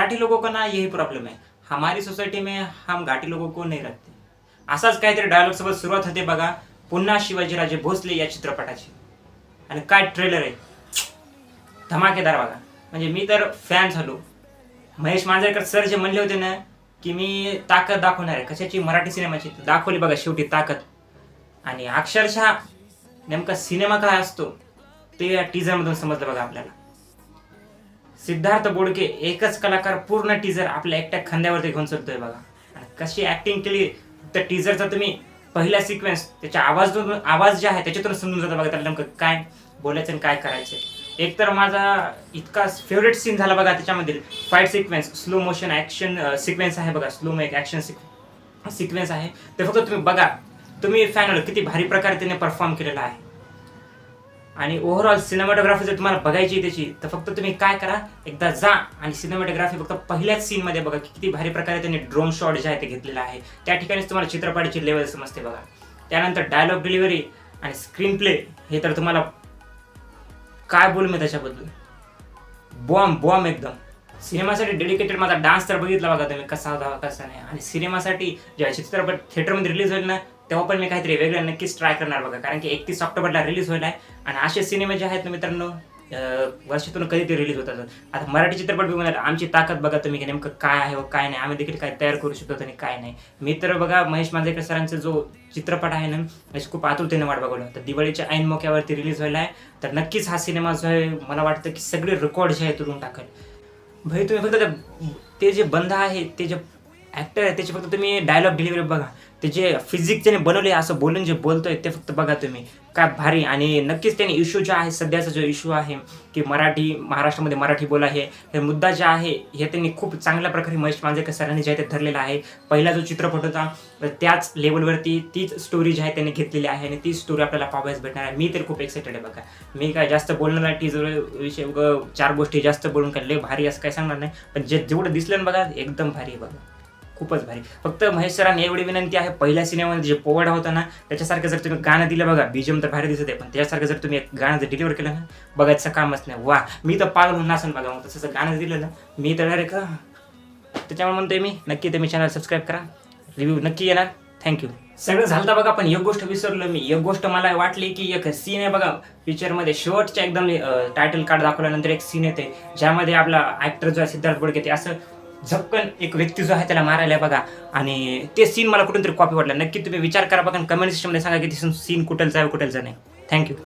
मराठी लोगों का ना यही प्रॉब्लेम है। हमारी सोसायटी में हम घाटी लोगों को नहीं रखते। असाच काहीतरी डायलॉग सोबत सुरुवात होते बघा पुन्हा शिवाजीराजे भोसले या चित्रपटाची. आणि काय ट्रेलर आहे? धमाकेदार बघा. म्हणजे मी तर फॅन झालो. महेश मांजरेकर सर जे म्हणले होते ना की मी ताकद दाखवणार आहे. कशाची? मराठी सिनेमाची. दाखवली बघा शेवटी ताकद. आणि अक्षरशः नेमका सिनेमा काय असतो ते या टीझरमधून समजलं बघा आपल्याला. सिद्धार्थ बोडके एकच कलाकार पूर्ण टीजर आपल्या एकट्या खांद्यावरती घेऊन चलतोय बघा. आणि कशी ऍक्टिंग केली त्या टीजरचा तुम्ही पहिला सिक्वेन्स त्याच्या आवाजातून आवाज जे आहे त्याच्यातून समजून जातं बघा त्याला नेमकं काय बोलायचं आणि काय करायचं. एक तर माझा इतका फेवरेट सीन झाला बघा त्याच्यामधील fight sequence slow motion action sequence आहे बघा स्लो एक ऍक्शन सिक्वेन्स आहे. ते फक्त तुम्ही बघा. तुम्ही फॅन किती भारी प्रकारे त्याने परफॉर्म केलेला आहे. आणि ओव्हरऑल सिनेमॅटोग्राफी जर तुम्हाला बघायची त्याची तर फक्त तुम्ही काय करा एकदा जा आणि सिनेमॅटोग्राफी फक्त पहिल्याच सीनमध्ये बघा की किती भारी प्रकारे त्यांनी ड्रोन शॉट जे आहे ते घेतलेलं आहे. त्या ठिकाणीच तुम्हाला चित्रपटाची लेवल समजते बघा. त्यानंतर डायलॉग डिलिव्हरी आणि स्क्रीन प्ले हे तर तुम्हाला काय बोलू मी त्याच्याबद्दल? बॉम्ब बॉम्ब एकदम. सिनेमासाठी डेडिकेटेड माझा डान्स तर बघितला बघा तुम्ही कसा होता कसा नाही. आणि सिनेमासाठी ज्या चित्रपट थिएटरमध्ये रिलीज होईल ना तेव्हा पण मी काहीतरी वेगळं नक्कीच ट्राय करणार बघा. कारण की एकतीस ऑक्टोबरला रिलीज होईल आहे. आणि असे सिनेमे जे आहेत ना मित्रांनो वर्षातून कधी ते रिलीज होतात. आता मराठी चित्रपट बघून आमची ताकद बघा तुम्ही की नेमकं काय आहे व काय नाही. आम्ही देखील काय तयार करू शकतो आणि काय नाही. मी तर बघा महेश मांजरेकर सरांचा जो चित्रपट आहे ना याची खूप आतुरतेने वाट बघवलं. तर दिवाळीच्या ऐन मोक्यावरती रिलीज व्हायला आहे. तर नक्कीच हा सिनेमा जो आहे मला वाटतं की सगळे रेकॉर्ड जे आहे तुरून टाकेल. भाई तुम्ही फक्त ते जे बंध आहे ते जे ॲक्टर आहे त्याचे फक्त तुम्ही डायलॉग डिलिव्हरी बघा. ते जे फिजिक्स त्याने बनवले असं बोलून जे बोलतोय ते फक्त बघा तुम्ही. काय भारी. आणि नक्कीच त्याने इश्यू जो आहे सध्याचा जो इश्यू आहे की मराठी महाराष्ट्रामध्ये मराठी बोला आहे हे मुद्दा जे आहे हे त्यांनी खूप चांगल्या प्रकारे महेश मांजरेकर सरांनी जे आहे ते धरलेला आहे. पहिला जो चित्रपट होता त्याच लेवलवरती तीच स्टोरी जी आहे त्यांनी घेतलेली आहे. आणि ती स्टोरी आपल्याला पाहायला भेटणार आहे. मी तर खूप एक्सायटेड आहे बघा. मी काय जास्त बोलणार नाही टीजर विषय चार गोष्टी जास्त बोलून काय लय भारी असं काय सांगणार नाही. पण जे जेवढं दिसलं ना बघा एकदम भारी आहे बघा. खूपच भारी. फक्त महेश सरांनी एवढी विनंती आहे पहिल्या सिनेमामध्ये जे पोवाडा होता ना त्याच्यासारखं जर तुम्ही गाणं दिलं बघा बीजम तर भारी दिसत आहे पण त्याच्यासारखं जर तुम्ही एक गाणं जर डिलिव्हर केलं ना बघायचं कामच नाही. वा मी तर पागल म्हणून नासन बघा मग तसं गाणं दिलं ना मी तर डायरेक्ट त्याच्यामुळे म्हणतोय मी नक्की तुम्ही चॅनल सबस्क्राईब करा. रिव्ह्यू नक्की येणार. थँक्यू सगळं झालं तर बघा पण एक गोष्ट विसरलो मी. एक गोष्ट मला वाटली की एक सीन आहे बघा पिक्चरमध्ये शेवटच्या एकदम टायटल कार्ड दाखवल्यानंतर एक सीन येते ज्यामध्ये आपला ऍक्टर जो आहे सिद्धार्थ बोडके ते असं झपकन एक व्यक्ती जो आहे त्याला मारायला आहे बघा. आणि ते सीन मला कुठून तरी कॉपी वाटलं. नक्की तुम्ही विचार करा बघा कमेंट सेक्शनमध्ये सांगा की ते सीन कुठलचं आहे कुठलचं नाही. थँक्यू